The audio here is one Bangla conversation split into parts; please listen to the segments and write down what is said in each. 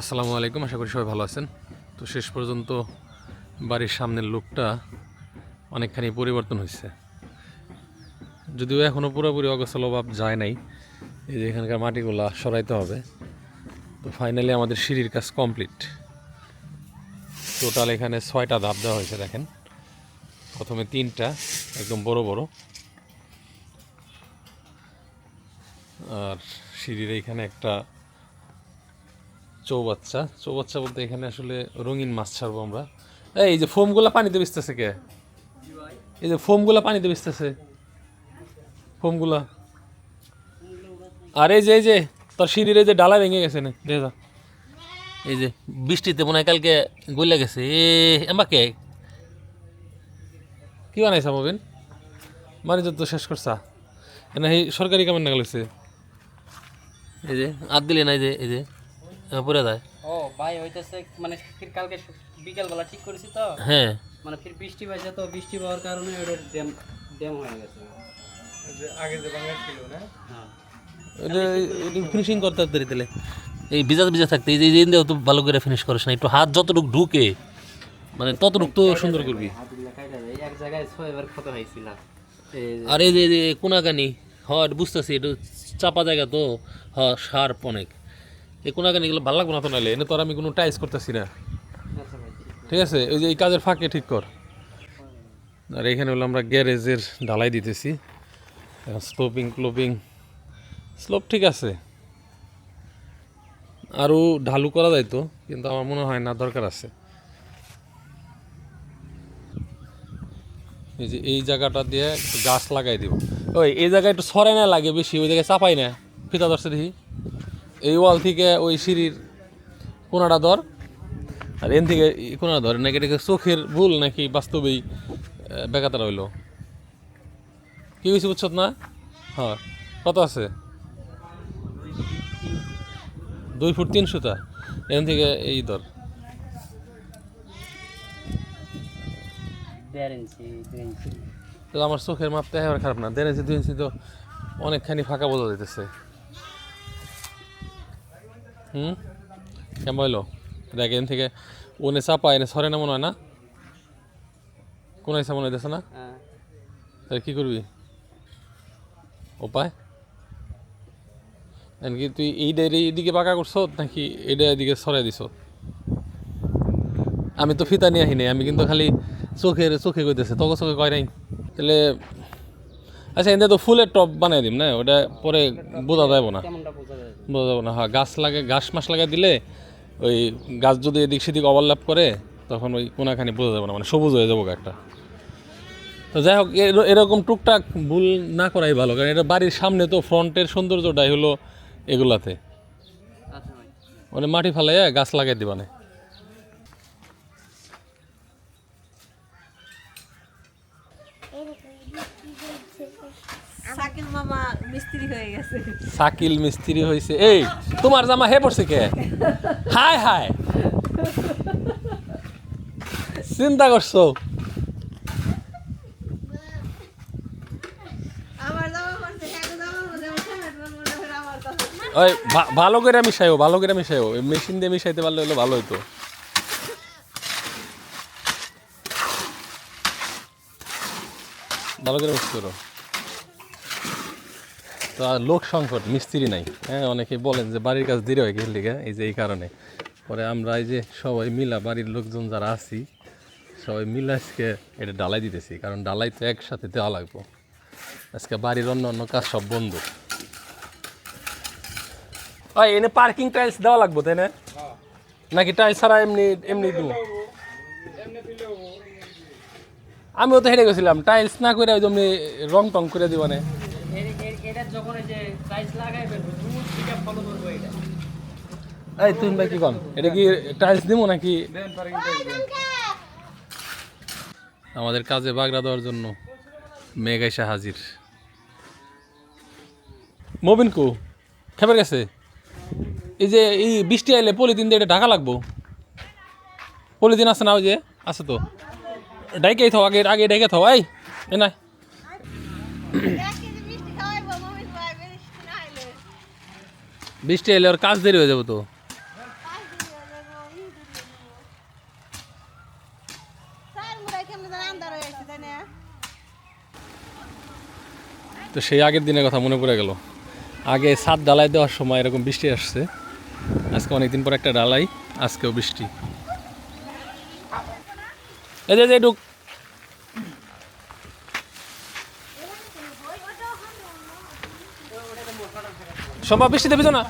আসসালামু আলাইকুম, আশা করি সবাই ভালো আছেন। তো শেষ পর্যন্ত বাড়ির সামনের লোকটা অনেকখানি পরিবর্তন হয়েছে। যদিও এখনও পুরোপুরি অগোছল অভাব যায় নাই, এই যে এখানকার মাটিগুলা সরাইতে হবে। তো ফাইনালি আমাদের সিঁড়ির কাজ কমপ্লিট টোটাল এখানে ছয়টা ধাপ দেওয়া হয়েছে, দেখেন। প্রথমে তিনটা, একদম বড় বড়। আর সিঁড়ির এইখানে একটা চৌবাচ্চা। চৌবাচ্চা বলতে এখানে আসলে রঙিন মাছ ছাড়বো আমরা। এই, যে ফোমগুলা পানিতে বেচতেছে কে? এই যে ফোমগুলা পানিতে বেচতেছে ফোমগুলা। আর এই যে এই যে তোর সিঁড়ির এই যে ডালা ভেঙে গেছে না। এই যে বৃষ্টিতে মনে হয় কালকে গলে গেছে। এ আমাকে কি? বানাইছা মবিন? বাণিজ্য তো শেষ করছা। না সরকারি কামের নাগাল হয়েছে এই যে আর দিলে না এই যে এই যে। যায়। ও ভাই হইতেছে মানে ফির কালকে বিকেল বেলা ঠিক করেছি তো? হ্যাঁ। মানে ফির বৃষ্টি পাইছে তো বৃষ্টি পাওয়ার কারণে ওটা ড্যাম ড্যাম হয়ে গেছে। আগে যে বাংলা ছিল না? হ্যাঁ। ফিনিশিং করতে পারি তাহলে। এই ভিজা ভিজা থাকতে এই তো ভালো করে ফিনিশ করিস না একটু হাত যতটুকু ঢুকে মানে ততটুকু তো সুন্দর করবি। আর এই যে কোনাকানি হয় এটা বুঝতেছি একটু চাপা জায়গা তো হ শার্প অনেক। এই কোনাকানিগুলো ভালো লাগবে না তো নাহলে এনে তো আর আমি কোনো টাইস করতেছি না। আচ্ছা ঠিক আছে। ওই যে এই কাজের ফাঁকে ঠিক কর। আর এখানে হলো আমরা গ্যারেজের ঢালাই দিতেছি। স্লোপিং ক্লোপিং স্লোপ ঠিক আছে। আরও ঢালু করা যাইতো কিন্তু আমার মনে হয় না দরকার আছে। এই যে এই জায়গাটা দিয়ে গাছ লাগাই দিব। ওই এই জায়গায় একটু সরে না লাগে বেশি ওই জায়গায় চাপাই না। ফিতা ধরছে দেখি। এই ওয়াল থেকে ওই সিঁড়ির কোনাটা ধর আর এন থেকে ই কোনা ধরে নাকি এটা কি চোখের ভুল নাকি বাস্তবেই আহ, রইল কি হয়েছে বুঝছত না? হ্যাঁ কত আছে? দুই ফুট তিন সুতা এন থেকে এই ধর। আমার চোখের মাপটা খারাপ না দেড় ইঞ্চি দুই ইঞ্চি তো অনেকখানি ফাঁকা বোঝা যেতেছে হুম? কেমন হইল দেখ এন থেকে ওনে চাপা এনে সরে না মনে হয় না? কোন হিসাব মনে হইতেছে না? হ্যাঁ। তাহলে কি করবি? উপায় কি তুই এই ডায়েরি এদিকে পাকা করছ নাকি এইটা এদিকে সরাই দিছ? আমি তো ফিতা নিয়ে নাই আমি কিন্তু খালি চোখের চোখে কইতেছে তোকে চোখে কয় নাই? তাহলে আচ্ছা এতে তো ফুলের টপ বানাই দিম না? ওটা পরে বোঝা যাব না। বোঝা যাব না। হ্যাঁ গাছ লাগে গাছ মাস লাগাই দিলে ওই গাছ যদি এদিক সেদিক ওভারল্যাপ করে তখন ওই কোনাখানি বোঝা যাবে না মানে সবুজ হয়ে যাব একটা তো যাই হোক এর- এরকম টুকটাক ভুল না করাই ভালো কারণ এটা বাড়ির সামনে তো ফ্রন্টের সৌন্দর্যটাই হলো এগুলাতে। আচ্ছা মানে মাটি ফালাইয়া গাছ লাগাই দিবানে সাকিল মামা মিস্ত্রি হয়ে গেছে শাকিল মিস্ত্রি হয়েছে এই তোমার জামা হে পড়ছে কে? হায় হায়। চিন্তা করছ? ওই ভালো করে মিশাইও ভালো করে মিশাইও। মেশিন দিয়ে মিশাইতে পারলে হলে ভালো হতো ভালো করে মিক্স করো। তো আর লোক সংকট, মিস্ত্রি নাই। হ্যাঁ অনেকে বলেন যে বাড়ির কাজ দেরি হয় গেলে এই যে এই কারণে। পরে আমরা এই যে সবাই মিলা বাড়ির লোকজন যারা আছি, সবাই মিলে আজকে এটা ডালাই দিতেছি, কারণ ডালাই তো একসাথে দেওয়া লাগবো। আজকে বাড়ির অন্য অন্য কাজ সব বন্ধ। ওই, এনে পার্কিং টাইলস দেওয়া লাগবো, তাই না? নাকি টাইলস ছাড়া এমনি এমনি দিব? আমিও তো হেরে গেছিলাম টাইলস না করে ওই রং টং করে দিব না। যখন এই যে টাইলস লাগাইবেন দূর থেকে ফলো করব এটা। এই তুই ভাই কি কন? এটা কি টাইলস দিব নাকি? আমাদের কাজে বাগড়া দেওয়ার জন্য মেঘ এসে হাজির। মবিন কু খেপে গেছে? এই যে এই বৃষ্টি আইলে পলিথিন দিয়ে এটা ঢাকা লাগবো। পলিথিন আছে না ওই যে? আছে তো। ডাইকেই থাও আগে আগে ডেকে থাও এই এ নাই বৃষ্টি এলে ওর কাজ দেরি হয়ে যাবে তো। তো সেই আগের দিনের কথা মনে পড়ে গেল। আগে সাত ডালাই দেওয়ার সময় এরকম বৃষ্টি আসছে। আজকে অনেকদিন পর একটা ডালাই আজকেও বৃষ্টি। এই যে, ঢুক। সম্ভব বৃষ্টি দেবে না?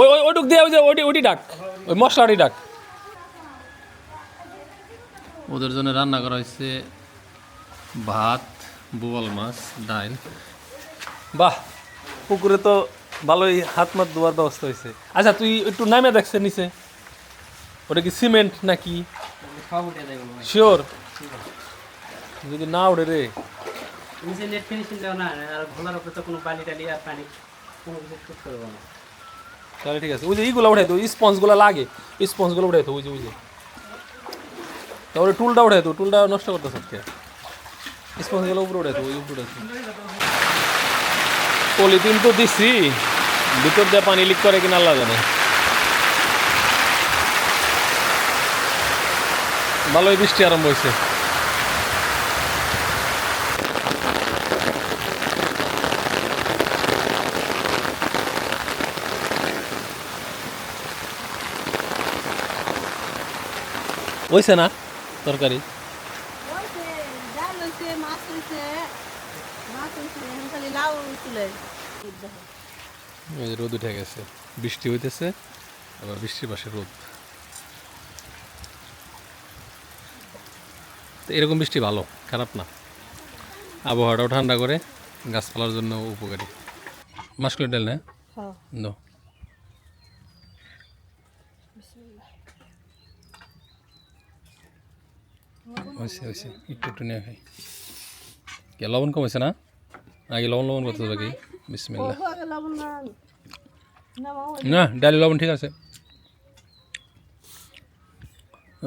ওই ওই ওটুক দিয়ে ওই যে ওটি ওটি ডাক ওই মশলাটি ডাক। ওদের জন্য রান্না করা হয়েছে ভাত বোয়াল মাছ ডাইল। বাহ। পুকুরে তো ভালোই হাত মাত ধোয়ার ব্যবস্থা হয়েছে। আচ্ছা তুই একটু নামে দেখছে নিচে। ওটা কি সিমেন্ট নাকি। শিওর যদি না ওড়ে রে। নিচে নেট ফিনিশিং দেওয়া না, আর ঘোলার উপরে তো কোনো বালি টালি আর পানি, কোনো কিছু শুট করব না। তাহলে ঠিক আছে, ওই যে এইগুলো উঠাই তো স্পঞ্জগুলো লাগে স্পঞ্জগুলো উঠাই তো ওই যে ওই যে। তারপরে টুলটা উঠাই তো টুলটা নষ্ট করতে সবকে স্পঞ্জগুলো উপরে উঠাই তো ওই উপরে উঠাই পলিথিন তো দিচ্ছি ভিতর দিয়ে পানি লিক করে কিনা আল্লাহ জানে। ভালোই বৃষ্টি আরম্ভ হয়েছে হয়েছে না তরকারি হয়েছে ডাল হয়েছে মাছ হয়েছে মাছ হয়েছে এখন খালি লাউ তুলে না তরকারি? রোদ উঠে গেছে বৃষ্টি হইতেছে আবার বৃষ্টির পাশে রোদ। তো এরকম বৃষ্টি ভালো খারাপ না। আবহাওয়াটাও ঠান্ডা করে গাছপালার জন্য উপকারী। মাসকলের ডাল না? নো। হয়েছে হয়েছে একটু একটু নিয়ে খাই কে লবণ কম হয়েছে না? আগে লবণ লবণ করতে হবে কি বিসমিল্লা না ডালি লবণ ঠিক আছে।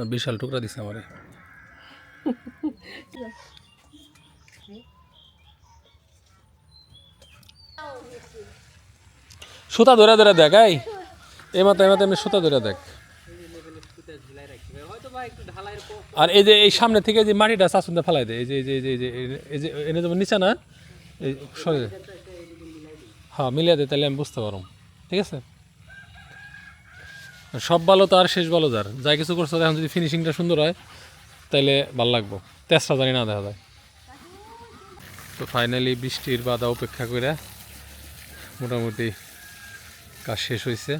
বিশাল টুকরা দিছে আমারে সুতা ধরে ধরে দেখ এই। এই মাথা এই মাথা এমনি সুতা ধরে দেখ হয়তো বা একটু ঢালাইয়ের পর আর এই যে এই সামনে থেকে যে মাটিটা চাষুনতে ফেলাই দেয়, এই যে এই যে এই যে এই যে এনে যেমন নিচে না, এই সরে। হ্যাঁ মিলিয়ে দে তাহলে আমি বুঝতে পারব। ঠিক আছে? সব ভালো তো আর শেষ ভালো যার। যাই কিছু করছ, এখন যদি ফিনিশিংটা সুন্দর হয় তাইলে ভালো লাগবো। তেজটা জানি না, দেখা যায়। তো ফাইনালি বৃষ্টির বাধা উপেক্ষা করে মোটামুটি কাজ শেষ হয়েছে